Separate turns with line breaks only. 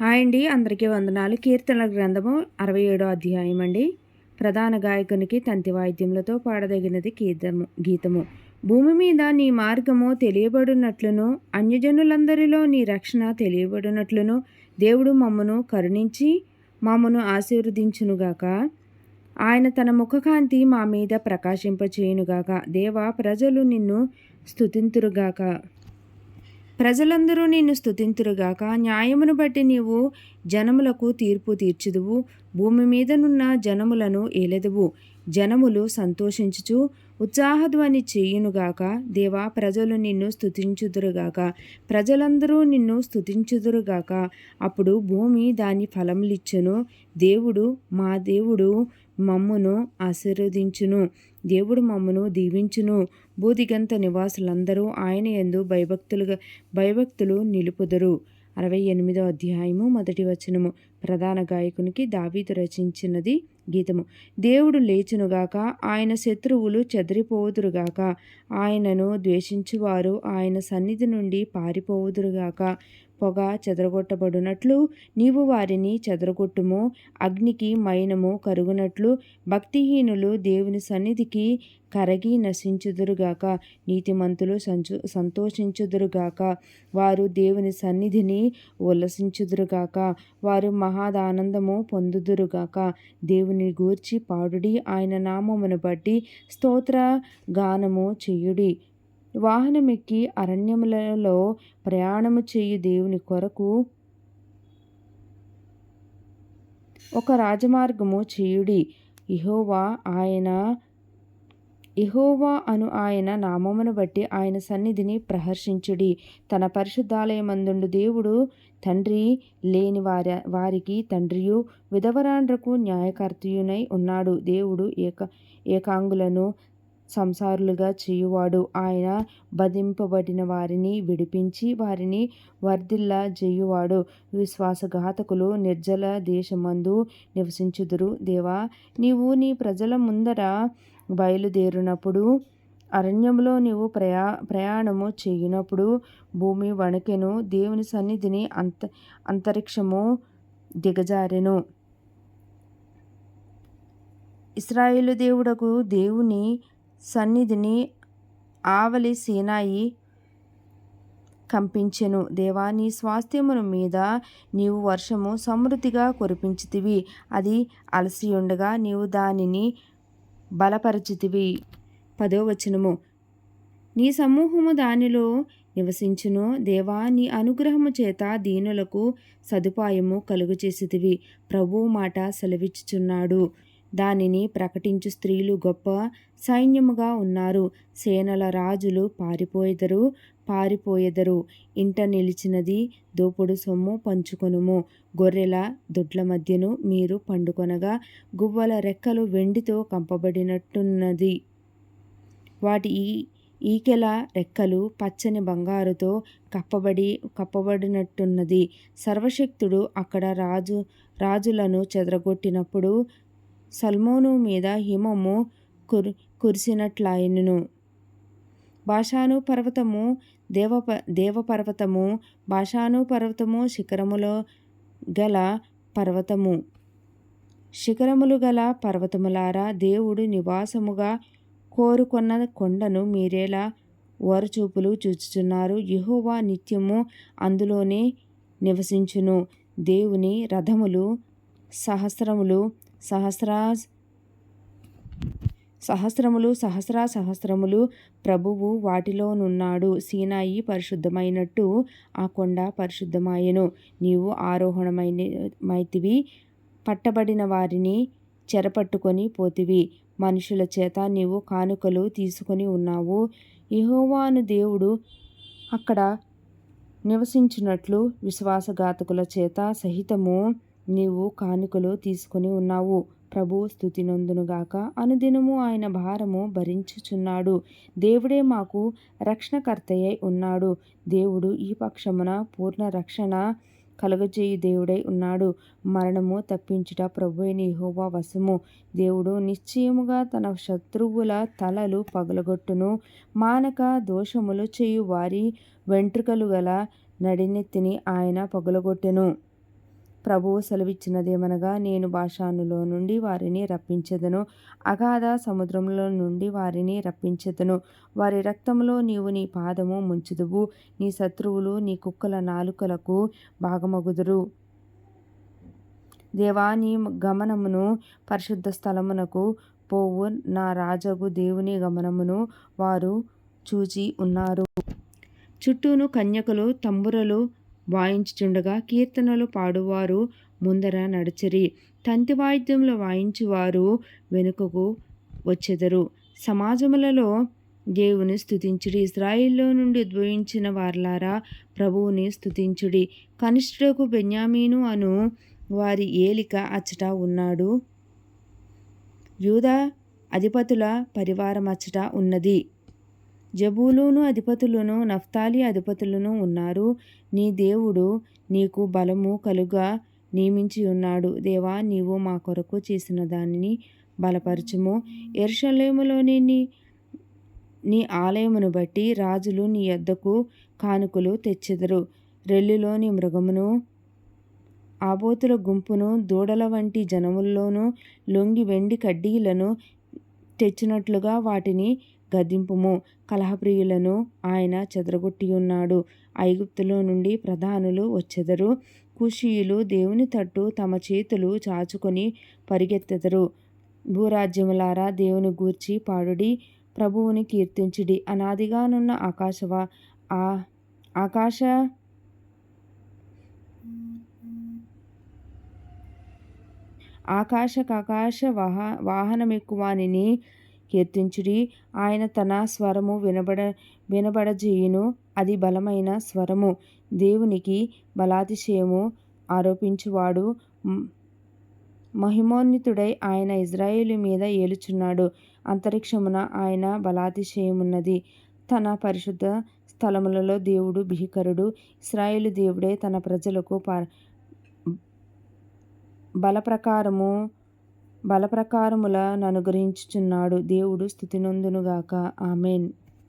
Hi అండి. అందరికీ వందనాలు. కీర్తనల గ్రంథము అరవై ఏడో అధ్యాయం అండి ప్రధాన గాయకునికి తంతి వాయిద్యములతో పాడదగినది గీతము గీతము. భూమి మీద నీ మార్గము తెలియబడినట్లును అన్యజనులందరిలో నీ రక్షణ తెలియబడినట్లును దేవుడు మమ్మను కరుణించి మమ్మను ఆశీర్వదించునుగాక. ఆయన తన ముఖకాంతి మా మీద ప్రకాశింపచేయునుగాక. దేవా ప్రజలు నిన్ను స్థుతింతురుగాక ప్రజలందరూ నిన్ను స్థుతింతురుగాక న్యాయమును బట్టి నీవు జనములకు తీర్పు తీర్చుదువు. భూమి మీదనున్న జనములను ఏలెదువు. జనములు సంతోషించుచు ఉత్సాహధ్వని చేయునుగాక దేవా ప్రజలు నిన్ను స్థుతించుదురుగాక ప్రజలందరూ నిన్ను స్థుతించుదురుగాక అప్పుడు భూమి దాని ఫలములిచ్చును దేవుడు మా దేవుడు మమ్మును ఆశీర్వదించును దేవుడు మమ్మను దీవించును. బూదిగంత నివాసులందరూ ఆయన ఎందు భయభక్తులుగా భయభక్తులు నిలుపుదరు. అరవై ఎనిమిదో అధ్యాయము మొదటి వచనము. ప్రధాన గాయకునికి దావీదు రచించినది గీతము. దేవుడు లేచునుగాక ఆయన శత్రువులు చెదిరిపోవుదురుగాక ఆయనను ద్వేషించువారు ఆయన సన్నిధి నుండి పారిపోవుదురుగాక పొగ చెదరగొట్టబడునట్లు నీవు వారిని చెదరగొట్టుము అగ్నికి మైనము కరుగునట్లు భక్తిహీనులు దేవుని సన్నిధికి కరగి నశించుదురుగాక నీతిమంతులు సంచు సంతోషించుదురుగాక వారు దేవుని సన్నిధిని ఉల్లసించుదురుగాక వారు మహాదానందము పొందుదురుగాక దేవుని గూర్చి పాడుడి ఆయన నామమును బట్టి స్తోత్ర గానము చేయుడి. వాహనమెక్కి అరణ్యములలో ప్రయాణము చేయు దేవుని కొరకు ఒక రాజమార్గము చేయుడి. ఇహోవా ఆయన ఇహోవా అను ఆయన నామమును బట్టి ఆయన సన్నిధిని ప్రహర్షించుడి. తన పరిశుద్ధాలయమందుండు దేవుడు తండ్రి లేని వారి వారికి తండ్రియు విధవరాండ్రకు న్యాయకర్తయునై ఉన్నాడు. దేవుడు ఏక ఏకాంగులను సంసారులుగా చేయువాడు. ఆయన బధింపబడిన వారిని విడిపించి వారిని వర్ధిల్లా చేయువాడు విశ్వాసఘాతకులు నిర్జల దేశమందు నివసించుదురు. దేవా నీవు నీ ప్రజల ముందర బయలుదేరినప్పుడు అరణ్యంలో నీవు ప్రయా ప్రయాణము చేయునప్పుడు భూమి వణకెను. దేవుని సన్నిధిని అంత అంతరిక్షము దిగజారెను. ఇస్రాయేలు దేవుడకు దేవుని సన్నిధిని ఆవలి సీనాయి కంపించెను. దేవా నీ స్వాస్థ్యమును మీద నీవు వర్షము సమృద్ధిగా కురిపించితివి. అది అలసి ఉండగా నీవు దానిని బలపరచితివి. పదో వచనము. నీ సమూహము దానిలో నివసించును. దేవా నీ అనుగ్రహము చేత దీనులకు సదుపాయము కలుగు చేసేదివి ప్రభు మాట సెలవిచ్చుచున్నాడు. దానిని ప్రకటించు స్త్రీలు గొప్ప సైన్యముగా ఉన్నారు. సేనల రాజులు పారిపోయెదరు పారిపోయెదరు. ఇంట నిలిచినది దోపుడు సొమ్ము పంచుకొనుము. గొర్రెల దొడ్ల మధ్యను మీరు పండుకొనగా గువ్వల రెక్కలు వెండితో కంపబడినట్టున్నది. వాటి ఈ ఈకెల రెక్కలు పచ్చని బంగారుతో కప్పబడి కప్పబడినట్టున్నది. సర్వశక్తుడు అక్కడ రాజు రాజులను చెదరగొట్టినప్పుడు సల్మోను మీద హిమము కుర్ కురిసినట్లయినను భాషాను పర్వతము దేవ దేవపర్వతము భాషాను పర్వతము శిఖరములో గల పర్వతము. శిఖరములు గల పర్వతములారా దేవుడు నివాసముగా కోరుకొన్న కొండను మీరేలా ఓరచూపులు చూచుచున్నారు. యహోవా నిత్యము అందులోనే నివసించును. దేవుని రథములు సహస్రములు సహస్రా సహస్రములు సహస్ర సహస్రములు ప్రభువు వాటిలోనున్నాడు. సీనాయి పరిశుద్ధమైనట్టు ఆ కొండ పరిశుద్ధమాయను. నీవు ఆరోహణమైన మైతివి పట్టబడిన వారిని చెరపట్టుకొని పోతివి. మనుషుల చేత నీవు కానుకలు తీసుకొని ఉన్నావు. యహోవాను దేవుడు అక్కడ నివసించినట్లు విశ్వాసఘాతకుల చేత సహితము నీవు కానుకలు తీసుకొని ఉన్నావు. ప్రభు స్థుతి నొందునుగాక అనుదినము ఆయన భారము భరించుచున్నాడు. దేవుడే మాకు రక్షణకర్తయ్యై ఉన్నాడు. దేవుడు ఈ పక్షమున పూర్ణ రక్షణ కలుగజేయు దేవుడై ఉన్నాడు. మరణము తప్పించుట ప్రభు నిహోవా వశము. దేవుడు నిశ్చయముగా తన శత్రువుల తలలు పగలగొట్టును. మానక దోషములు చేయు వారి వెంట్రుకలు గల నడినెత్తిని ఆయన పగలగొట్టెను. ప్రభువు సెలవిచ్చినదేమనగా నేను భాషానులో నుండి వారిని రప్పించెదను. అగాధ సముద్రంలో నుండి వారిని రప్పించెదను. వారి రక్తంలో నీవు నీ పాదము ముంచుదువు. నీ శత్రువులు నీ కుక్కల నాలుకలకు భాగమగుదురు. దేవా నీ గమనమును పరిశుద్ధ స్థలమునకు పోవు. నా రాజగు దేవుని గమనమును వారు చూచి ఉన్నారు. చుట్టూను కన్యకలు తంబురలు వాయించుచుండగా కీర్తనలు పాడువారు ముందర నడిచిరి. తంతి వాయిద్యములు వాయించువారు వెనుకకు వచ్చెదరు. సమాజములలో దేవుని స్థుతించుడి ఇజ్రాయిల్లో నుండి ఉద్భవించిన వార్లారా ప్రభువుని స్థుతించుడి కనిష్ఠుడకు బెన్యామీను అను వారి ఏలిక అచ్చట ఉన్నాడు. యూదా అధిపతుల పరివారం అచ్చట ఉన్నది. జబూలూను అధిపతులను నఫ్తాలి అధిపతులను ఉన్నారు. నీ దేవుడు నీకు బలము కలుగా నియమించి ఉన్నాడు దేవా నీవు మా కొరకు చేసిన దానిని బలపరచుము. ఎర్షలేములోని నీ నీ ఆలయమును బట్టి రాజులు నీ యొద్దకు కానుకలు తెచ్చెదరు. రెల్లిలోని మృగమును ఆబోతుల గుంపును దూడల వంటి జనముల్లోనూ లొంగి వెండి కడ్డీలను తెచ్చినట్లుగా వాటిని గదింపుము కలహప్రియులను ఆయన చెదరగొట్టి ఉన్నాడు ఐగుప్తులో నుండి ప్రధానులు వచ్చెదరు. కుషీయులు దేవుని తట్టు తమ చేతులు చాచుకొని పరిగెత్తెదరు. భూరాజ్యములారా దేవుని గూర్చి పాడుడి. ప్రభువుని కీర్తించుడి. అనాదిగానున్న ఆకాశవా ఆ ఆకాశ ఆకాశకాకాశ వాహ వాహనమెక్కువానిని కీర్తించుడి ఆయన తన స్వరము వినబడ వినబడజేయును. అది బలమైన స్వరము. దేవునికి బలాతిశయము ఆరోపించువాడు. మహిమోన్నితుడై ఆయన ఇజ్రాయేలు మీద ఏలుచున్నాడు. అంతరిక్షమున ఆయన బలాతిశయమున్నది. తన పరిశుద్ధ స్థలములలో దేవుడు భీకరుడు ఇస్రాయేలు దేవుడే తన ప్రజలకు బలప్రకారము బలప్రకారముల ననుగ్రహించుచున్నాడు దేవుడు స్థుతినందునుగాక ఆమెన్.